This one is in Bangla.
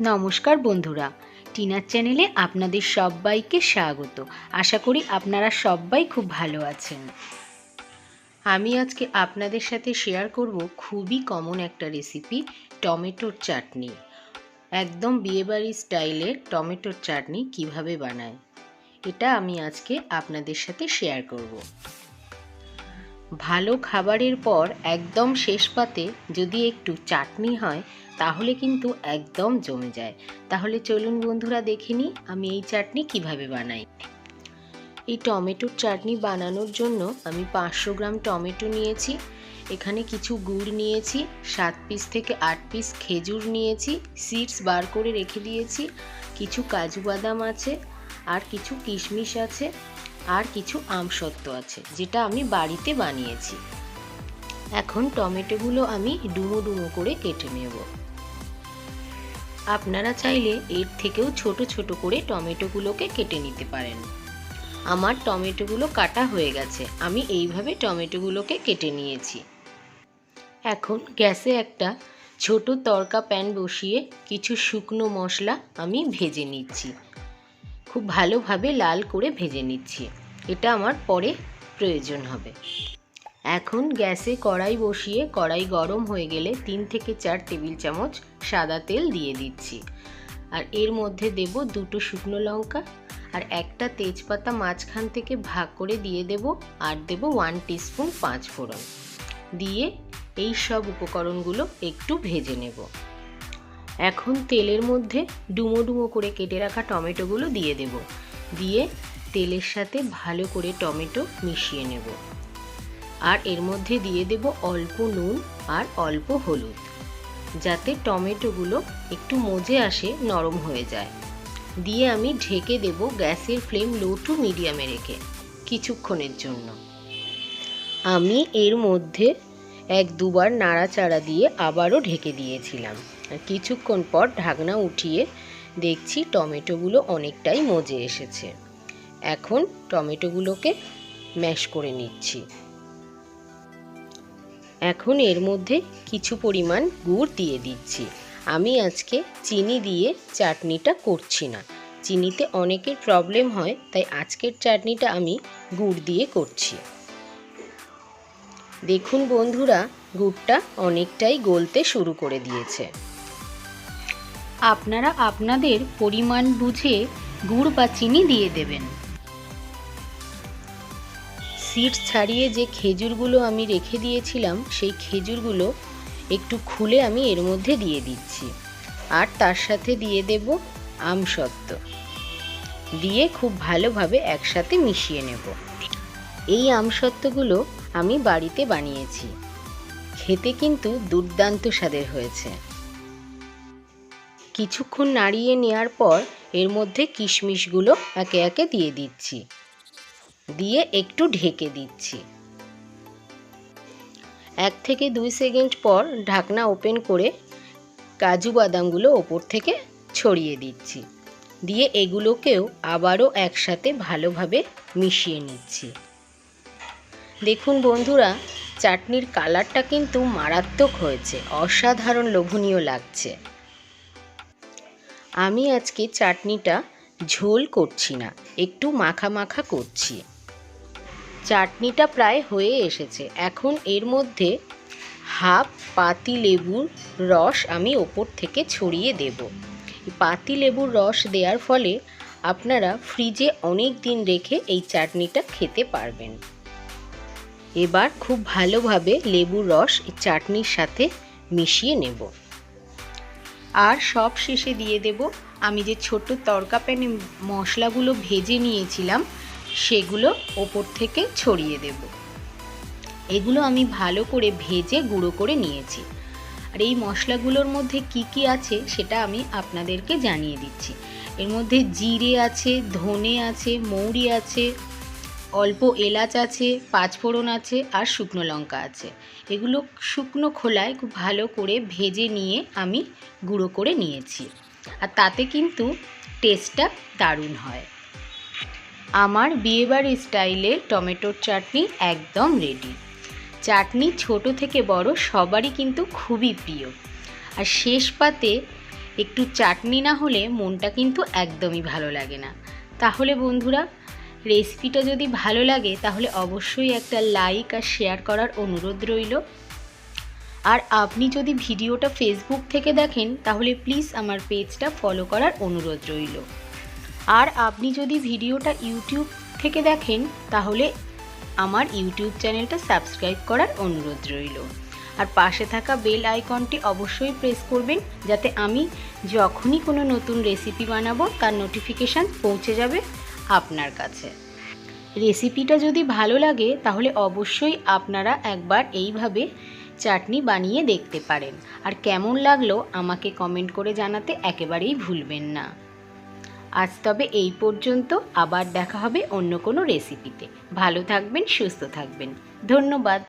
নমস্কার বন্ধুরা। টিনার চ্যানেলে আপনাদের সবাইকে স্বাগত। আশা করি আপনারা সবাই খুব ভালো আছেন। আমি আজকে আপনাদের সাথে শেয়ার করব খুবই কমন একটা রেসিপি টমেটোর চাটনি। একদম বিয়েবাড়ি স্টাইলে টমেটোর চাটনি কীভাবে বানায়, এটা আমি আজকে আপনাদের সাথে শেয়ার করব। ভালো খাবারের পর একদম শেষ পাতে যদি একটু চাটনি হয়, তাহলে কিন্তু একদম জমে যায়। তাহলে চলুন বন্ধুরা দেখে নিই আমি এই চাটনি কীভাবে বানাই। এই টমেটোর চাটনি বানানোর জন্য আমি পাঁচশো গ্রাম টমেটো নিয়েছি, এখানে কিছু গুড় নিয়েছি, সাত পিস থেকে আট পিস খেজুর নিয়েছি, সিডস বার করে রেখে দিয়েছি, কিছু কাজু বাদাম আছে, আর কিছু কিশমিশ আছে আর কিছু আমসত্ত্ব আছে, যেটা আমি বাড়িতে বানিয়েছি। এখন টমেটোগুলো আমি ডুমো ডুমো করে কেটে নেব। আপনারা চাইলে এর থেকেও ছোট ছোট করে টমেটোগুলোকে কেটে নিতে পারেন। আমার টমেটোগুলো কাটা হয়ে গেছে, আমি এইভাবে টমেটোগুলোকে কেটে নিয়েছি। এখন গ্যাসে একটা ছোট তরকা প্যান বসিয়ে কিছু শুকনো মশলা আমি ভেজে নিচ্ছি। খুব ভালোভাবে লাল করে ভেজে নিচ্ছি। এটা আমার পরে প্রয়োজন হবে। এখন গ্যাসে কড়াই বসিয়ে কড়াই গরম হয়ে গেলে তিন থেকে চার টেবিল চামচ সাদা তেল দিয়ে দিচ্ছি। আর এর মধ্যে দেব দুটো শুকনো লঙ্কা আর একটা তেজপাতা মাঝখান থেকে ভাগ করে দিয়ে দেব আর দেব ওয়ান টিস্পুন পাঁচ ফোড়ন দিয়ে এই সব উপকরণগুলো একটু ভেজে নেব। এখন তেলের মধ্যে ডুমো ডুমো করে কেটে রাখা টমেটোগুলো দিয়ে দেব। দিয়ে তেলের সাথে ভালো করে টমেটো মিশিয়ে নেব। আর এর মধ্যে দিয়ে দেব অল্প নুন আর অল্প হলুদ, যাতে টমেটোগুলো একটু মজে আসে, নরম হয়ে যায়। দিয়ে আমি ঢেকে দেব গ্যাসের ফ্লেম লো টু মিডিয়ামে রেখে কিছুক্ষণের জন্য। আমি এর মধ্যে এক দুবার নাড়াচাড়া দিয়ে আবারও ঢেকে দিয়েছিলাম। কিছুক্ষণ পর ঢাকনা উঠিয়ে দেখছি টমেটোগুলো অনেকটাই মজে এসেছে। এখন টমেটোগুলোকে ম্যাশ করে নিচ্ছি। এখন এর মধ্যে কিছু পরিমাণ গুড় দিয়ে দিচ্ছি। আমি আজকে চিনি দিয়ে চাটনিটা করছি না। চিনিতে অনেকের প্রবলেম হয়, তাই আজকের চাটনিটা আমি গুড় দিয়ে করছি। দেখুন বন্ধুরা, গুড়টা অনেকটাই গলতে শুরু করে দিয়েছে। আপনারা আপনাদের পরিমাণ বুঝে গুড় বা চিনি দিয়ে দেবেন। সিড ছাড়িয়ে যে খেজুরগুলো আমি রেখে দিয়েছিলাম, সেই খেজুরগুলো একটু খুলে আমি এর মধ্যে দিয়ে দিচ্ছি। আর তার সাথে দিয়ে দেব আমসত্ত্ব দিয়ে খুব ভালোভাবে একসাথে মিশিয়ে নেব। এই আমসত্ত্বগুলো আমি বাড়িতে বানিয়েছি। খেতে কিন্তু দুর্দান্ত স্বাদের হয়েছে। কিছুক্ষণ নাড়িয়ে নেওয়ার পর এর মধ্যে কিশমিশগুলো একে একে দিয়ে দিচ্ছি। দিয়ে একটু ঢেকে দিচ্ছি। এক থেকে দুই সেকেন্ড পর ঢাকনা ওপেন করে কাজু বাদামগুলো ওপর থেকে ছড়িয়ে দিচ্ছি। দিয়ে এগুলোকেও আবারও একসাথে ভালোভাবে মিশিয়ে নিচ্ছি। দেখুন বন্ধুরা, চাটনির কালারটা কিন্তু মারাত্মক হয়েছে, অসাধারণ লোভনীয় লাগছে। আমি আজকে চাটনিটা ঝোল করছি না, একটু মাখা মাখা করছি। চাটনিটা প্রায় হয়ে এসেছে, এখন এর মধ্যে হাফ পাতি লেবুর রস আমি ওপর থেকে ছড়িয়ে দেব। পাতি লেবুর রস দেওয়ার ফলে আপনারা ফ্রিজে অনেক দিন রেখে এই চাটনিটা খেতে পারবেন। এবার খুব ভালোভাবে লেবুর রস চাটনির সাথে মিশিয়ে নেব। আর সব শেষে দিয়ে দেব আমি যে ছোট তরকা প্যানে মশলাগুলো ভেজে নিয়েছিলাম, সেগুলো ওপর থেকে ছড়িয়ে দেব। এগুলো আমি ভালো করে ভেজে গুঁড়ো করে নিয়েছি। আর এই মশলাগুলোর মধ্যে কি কি আছে সেটা আমি আপনাদেরকে জানিয়ে দিচ্ছি। এর মধ্যে জিরে আছে, ধনে আছে, মৌরি আছে অল্প এলাচ আছে, পাঁচফোড়ন আছে আর শুকনো লঙ্কা আছে। এগুলো শুকনো খোলায় খুব ভালো করে ভেজে নিয়ে আমি গুঁড়ো করে নিয়েছি। আর তাতে কিন্তু টেস্টটা দারুণ হয়। আমার বিয়েবাড়ির স্টাইলে টমেটোর চাটনি একদম রেডি চাটনি ছোট থেকে বড় সবারই কিন্তু খুবই প্রিয়। আর শেষ পাতে একটু চাটনি না হলে মনটা কিন্তু একদমই ভালো লাগে না। তাহলে বন্ধুরা রেসিপিটা যদি ভালো লাগে, তাহলে অবশ্যই একটা লাইক আর শেয়ার করার অনুরোধ রইল। আর আপনি যদি ভিডিওটা ফেসবুক থেকে দেখেন, তাহলে প্লিজ আমার পেজটা ফলো করার অনুরোধ রইল। আর আপনি যদি ভিডিওটা ইউটিউব থেকে দেখেন, তাহলে আমার ইউটিউব চ্যানেলটা সাবস্ক্রাইব করার অনুরোধ রইল। আর পাশে থাকা বেল আইকনটি অবশ্যই প্রেস করবেন, যাতে আমি যখনই কোনো নতুন রেসিপি বানাবো, তার নোটিফিকেশান পৌঁছে যাবে। আপনার কাছে। রেসিপিটা যদি ভালো লাগে, তাহলে অবশ্যই আপনারা একবার এইভাবে চাটনি বানিয়ে দেখতে পারেন। আর কেমন লাগল আমাকে কমেন্ট করে জানাতে একেবারেই ভুলবেন না। আজ তবে এই পর্যন্ত, আবার দেখা হবে অন্য কোনো রেসিপিতে। ভালো থাকবেন, সুস্থ থাকবেন। ধন্যবাদ।